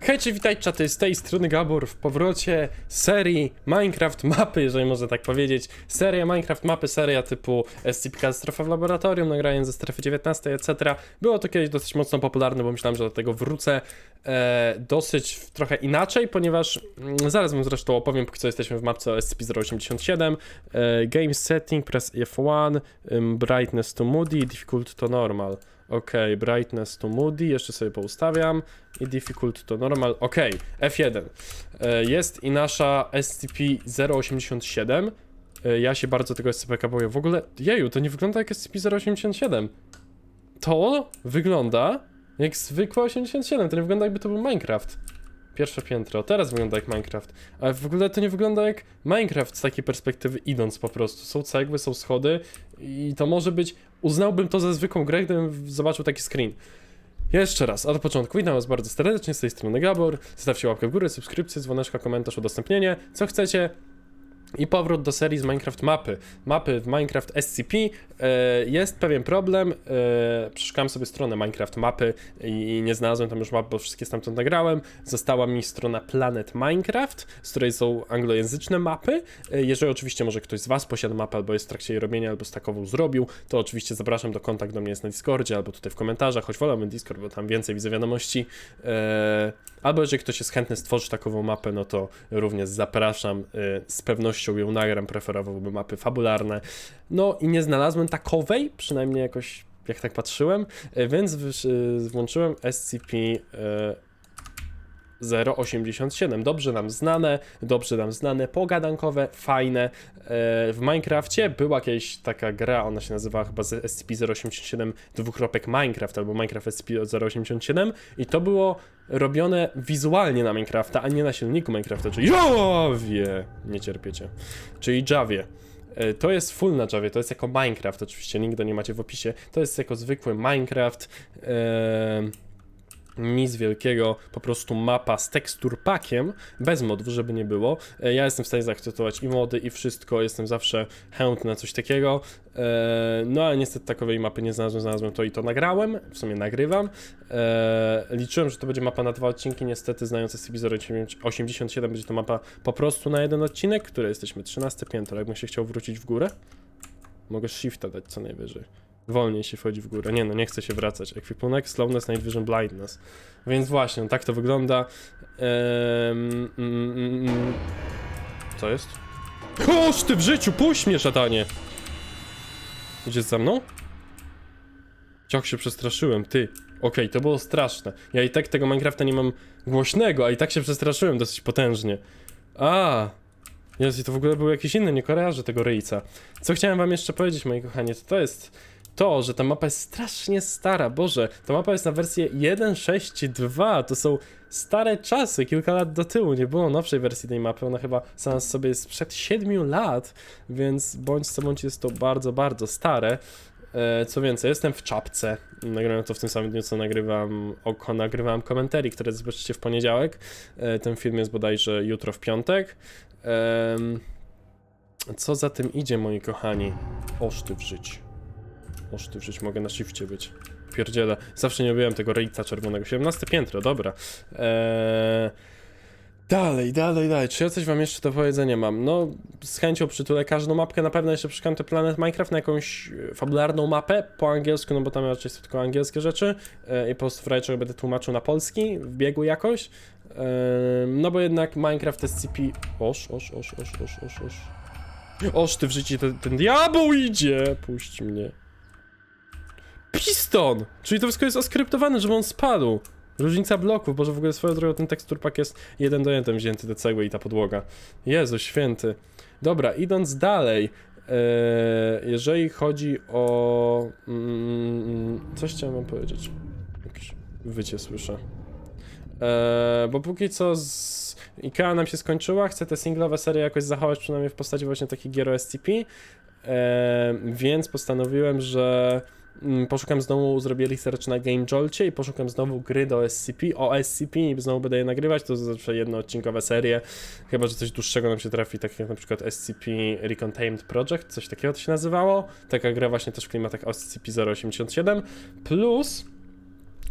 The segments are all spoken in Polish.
Hej, czy witajcie, czaty, z tej strony Gabor w powrocie serii Minecraft Mapy, jeżeli można tak powiedzieć. Seria Minecraft Mapy, seria typu SCP Katastrofa w Laboratorium, nagranie ze strefy 19, etc. Było to kiedyś dosyć mocno popularne, bo myślałem, że do tego wrócę e, dosyć trochę inaczej, ponieważ mm, zaraz wam zresztą opowiem, póki co jesteśmy w mapce SCP-087. E, game setting, press F1, ym, brightness to moody, difficult to normal. Ok, brightness to moody, jeszcze sobie poustawiam i difficult to normal. Ok, F1. E, Jest i nasza SCP-087. E, Ja się bardzo tego SCP boję. W ogóle, jeju, to nie wygląda jak SCP-087. To wygląda jak zwykłe 87, to nie wygląda jakby to był Minecraft. Pierwsze piętro, teraz wygląda jak Minecraft. Ale w ogóle to nie wygląda jak Minecraft z takiej perspektywy idąc po prostu. Są cegły, są schody i to może być... Uznałbym to za zwykłą grę, gdybym zobaczył taki screen. Jeszcze raz, od początku witam was bardzo serdecznie, z tej strony Gabor. Zostawcie łapkę w górę, subskrypcję, dzwoneczka, komentarz, udostępnienie, co chcecie. I powrót do serii z Minecraft mapy. Mapy w Minecraft SCP. E, jest pewien problem. E, przeszukałem sobie stronę Minecraft mapy i nie znalazłem tam już map, bo wszystkie stamtąd nagrałem. Została mi strona Planet Minecraft, z której są anglojęzyczne mapy. E, jeżeli oczywiście może ktoś z Was posiada mapę, albo jest w trakcie jej robienia, albo z takową zrobił, to oczywiście zapraszam do kontakt do mnie jest na Discordzie, albo tutaj w komentarzach, choć wolałbym Discord, bo tam więcej widzę wiadomości. Albo jeżeli ktoś jest chętny stworzyć takową mapę, no to również zapraszam. E, z pewnością ją nagram, preferowałbym mapy fabularne. No i nie znalazłem takowej, przynajmniej jakoś jak tak patrzyłem, e, więc e, włączyłem SCP 087. Dobrze nam znane, dobrze nam znane, pogadankowe, fajne. E, W Minecrafcie była kiedyś taka gra, ona się nazywała chyba z- SCP-087 dwukropek Minecraft albo Minecraft SCP-087 i to było robione wizualnie na Minecrafta, a nie na silniku Minecrafta, czyli Jawie, nie cierpiecie, czyli Javie. E, To jest full na Javie, to jest jako Minecraft, oczywiście link do nie macie w opisie. To jest jako zwykły Minecraft. em, nic wielkiego, po prostu mapa z tekstur pakiem, bez modów, żeby nie było. E, Ja jestem w stanie zaakceptować i mody, i wszystko, jestem zawsze chętny na coś takiego. E, No ale niestety takowej mapy nie znalazłem, znalazłem to i to nagrałem, w sumie nagrywam. E, Liczyłem, że to będzie mapa na dwa odcinki, niestety znając SCP-087 będzie to mapa po prostu na jeden odcinek, który jesteśmy 13 piętro, jakbym się chciał wrócić w górę. Mogę shifta dać co najwyżej. Wolniej się wchodzi w górę. Nie no, nie chcę się wracać. Ekwipunek, slowness, vision, blindness. Więc właśnie, no tak to wygląda. Ehm, mm, mm. Co jest? Koszty w życiu, puść mnie, szatanie! Idziesz za mną? Jak się przestraszyłem, ty. Okej, to było straszne. Ja i tak tego Minecrafta nie mam głośnego, a i tak się przestraszyłem dosyć potężnie. A, Jezu, to w ogóle był jakiś inny, nie kojarzę tego ryjca. Co chciałem wam jeszcze powiedzieć, moi kochani, to to jest to, że ta mapa jest strasznie stara. Boże, ta mapa jest na wersję 1.6.2. To są stare czasy, kilka lat do tyłu. Nie było nowszej wersji tej mapy. Ona chyba sama sobie jest sprzed 7 lat, więc bądź co bądź jest to bardzo, bardzo stare. E, Co więcej, jestem w czapce. Nagrałem to w tym samym dniu, co nagrywam, oko, nagrywałem komentarii, które zobaczycie w poniedziałek. E, Ten film jest bodajże jutro w piątek. Co za tym idzie, moi kochani? Oszty w życiu. Oszty w życiu, mogę na shifcie być. Pierdziele. Zawsze nie lubiłem tego rejca czerwonego. 17 piętro, dobra. Eee... Dalej, dalej, dalej. Czy ja coś wam jeszcze do powiedzenia mam? No, z chęcią przytulę każdą mapkę. Na pewno jeszcze przeszukam te Planet Minecraft na jakąś e, fabularną mapę po angielsku, no bo tam raczej są tylko angielskie rzeczy. E, I po prostu w będę tłumaczył na polski, w biegu jakoś. E, no bo jednak Minecraft SCP... Oż, oż, oż, oż, oż, oż, oż. Oż ty w życiu, ten, ten diabeł idzie! Puść mnie. Piston! Czyli to wszystko jest oskryptowane, żeby on spadł. Różnica bloków, bo że w ogóle swoją drogą ten tekstur pack jest jeden do jeden wzięty te cegły i ta podłoga. Jezu święty. Dobra, idąc dalej. e, jeżeli chodzi o... Mm, coś chciałem wam powiedzieć. Jakieś wycie słyszę. E, bo póki co z IKEA nam się skończyła, chcę te singlowe serie jakoś zachować przynajmniej w postaci właśnie takich gier o SCP, e, więc postanowiłem, że poszukam znowu, zrobię research na Game Jolcie i poszukam znowu gry do SCP, o SCP i znowu będę je nagrywać, to zawsze jednoodcinkowe serie, chyba, że coś dłuższego nam się trafi, tak jak na przykład SCP Recontained Project, coś takiego to się nazywało, taka gra właśnie też w klimatach SCP-087, plus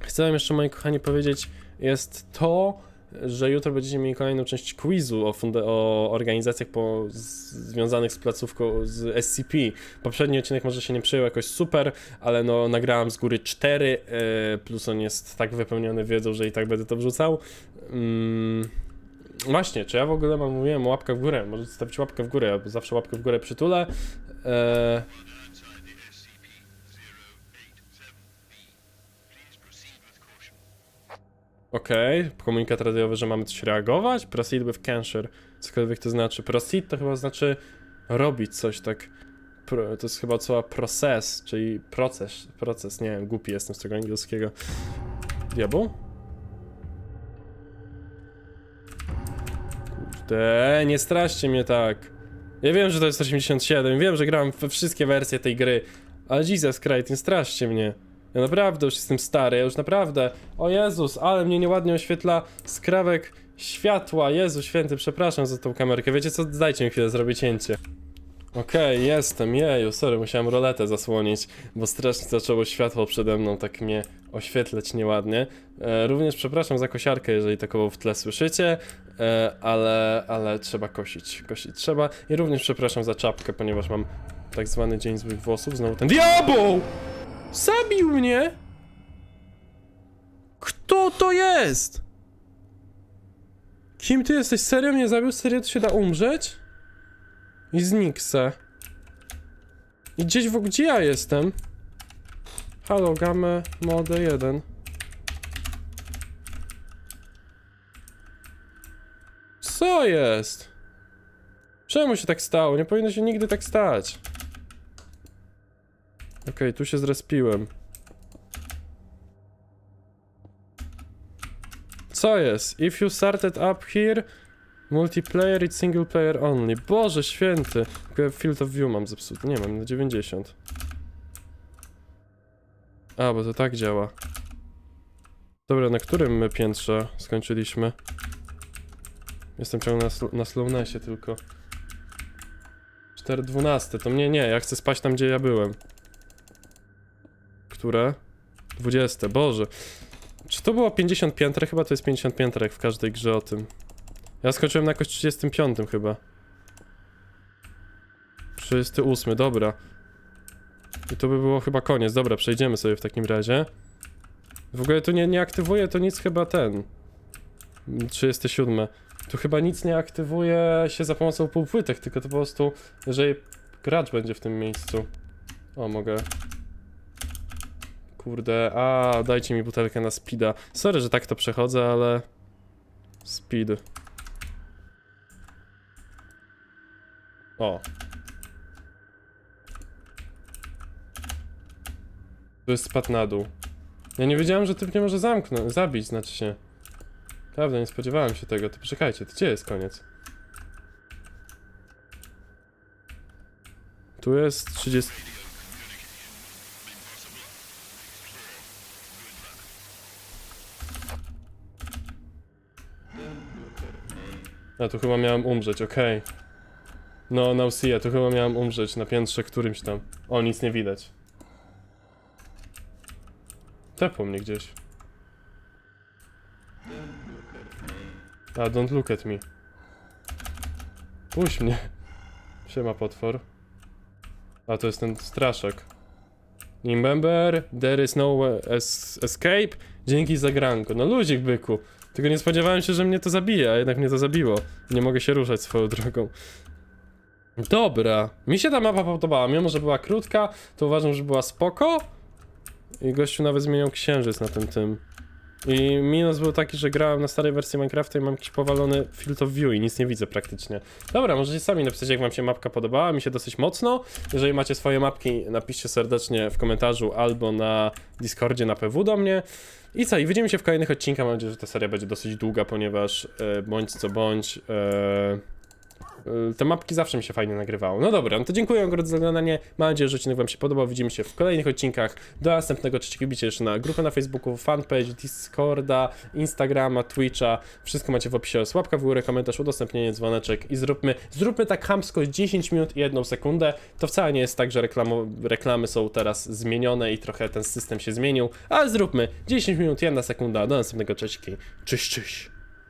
chcę wam jeszcze, moi kochani, powiedzieć, jest to, że jutro będziecie mieli kolejną część quizu o, o organizacjach związanych z placówką z SCP. Poprzedni odcinek może się nie przyjął jakoś super, ale no nagrałem z góry 4, e, plus on jest tak wypełniony wiedzą, że i tak będę to wrzucał. Mm. Właśnie, czy ja w ogóle mam, mówiłem o łapkach w górę? Możecie stawić łapkę w górę, bo zawsze łapkę w górę przytulę. E, Okej, komunikat radiowy, że mamy coś reagować. Proceed with cancer, cokolwiek to znaczy. Proceed to chyba znaczy robić coś tak. To jest chyba słowa proces, czyli proces. Proces, nie wiem, głupi jestem z tego angielskiego. Diabeł? Kurde, nie straszcie mnie tak. Ja wiem, że to jest 87, wiem, że grałem we wszystkie wersje tej gry, ale Jesus Christ, nie straszcie mnie. Ja naprawdę już jestem stary, ja już naprawdę. O Jezus, ale mnie nieładnie oświetla skrawek światła. Jezu święty, przepraszam za tą kamerkę. Wiecie co? Dajcie mi chwilę, zrobię cięcie. Okej, jestem, jeju, sorry, musiałem roletę zasłonić, bo strasznie zaczęło światło przede mną tak mnie oświetlać nieładnie. E, również przepraszam za kosiarkę, jeżeli taką w tle słyszycie, e, ale, ale trzeba kosić, kosić trzeba. I również przepraszam za czapkę, ponieważ mam tak zwany dzień złych włosów, znowu ten diabeł! Zabił mnie! Kto to jest? Kim ty jesteś? Serio mnie zabił? Serio to się da umrzeć? I znikł se. I gdzieś w... Gdzie ja jestem? Halo, gamę mode 1. Co jest? Czemu się tak stało? Nie powinno się nigdy tak stać. Okej, tu się zrespiłem. Co jest? If you started up here, multiplayer i single player only. Boże święty. Field of view mam zepsuty. Nie mam na 90. A, bo to tak działa. Dobra, na którym my piętrze skończyliśmy? Jestem ciągle na, sl na slownessie tylko. 4.12, to mnie nie, ja chcę spać tam, gdzie ja byłem. Które? 20, Boże. Czy to było 50 pięter? Chyba to jest 50 pięter, jak w każdej grze o tym. Ja skończyłem na jakoś 35 chyba. 38, dobra. I to by było chyba koniec. Dobra, przejdziemy sobie w takim razie. W ogóle tu nie, nie aktywuje to nic chyba ten. 37. Tu chyba nic nie aktywuje się za pomocą półpłytek, tylko to po prostu, jeżeli gracz będzie w tym miejscu. O, mogę Kurde, a dajcie mi butelkę na speeda. Sorry, że tak to przechodzę, ale... Speed. O. Tu jest spadł na dół. Ja nie wiedziałem, że typ nie może zamknąć, zabić, znaczy się. Prawda, nie spodziewałem się tego. To poczekajcie, to gdzie jest koniec? Tu jest 30... A tu chyba miałem umrzeć, okej. No, Nausia, tu chyba miałem umrzeć na piętrze którymś tam. O, nic nie widać. Tepło mnie gdzieś. A, don't look at me. Puść mnie. Siema, potwór. A, to jest ten straszek. Remember, there is no es escape. Dzięki za granko. No luzik, byku. Tylko nie spodziewałem się, że mnie to zabije, a jednak mnie to zabiło. Nie mogę się ruszać swoją drogą. Dobra, mi się ta mapa podobała, mimo że była krótka, to uważam, że była spoko. I gościu nawet zmieniał księżyc na tym tym. I minus był taki, że grałem na starej wersji Minecrafta i mam jakiś powalony field of view i nic nie widzę praktycznie. Dobra, możecie sami napisać, jak wam się mapka podobała, mi się dosyć mocno. Jeżeli macie swoje mapki, napiszcie serdecznie w komentarzu albo na Discordzie na PW do mnie. I co, i widzimy się w kolejnych odcinkach, mam nadzieję, że ta seria będzie dosyć długa, ponieważ e, bądź co bądź... E, te mapki zawsze mi się fajnie nagrywało. No dobra, no to dziękuję akurat za oglądanie. Mam nadzieję, że odcinek wam się podobał. Widzimy się w kolejnych odcinkach. Do następnego. Trzeciego bicie jeszcze na grupę na Facebooku, fanpage, Discorda, Instagrama, Twitcha. Wszystko macie w opisie. Łapka w górę, komentarz, udostępnienie, dzwoneczek i zróbmy, zróbmy tak hamsko 10 minut i 1 sekundę. To wcale nie jest tak, że reklamo, reklamy są teraz zmienione i trochę ten system się zmienił, ale zróbmy 10 minut, 1 sekunda. Do następnego. Cześć, cześć, cześć.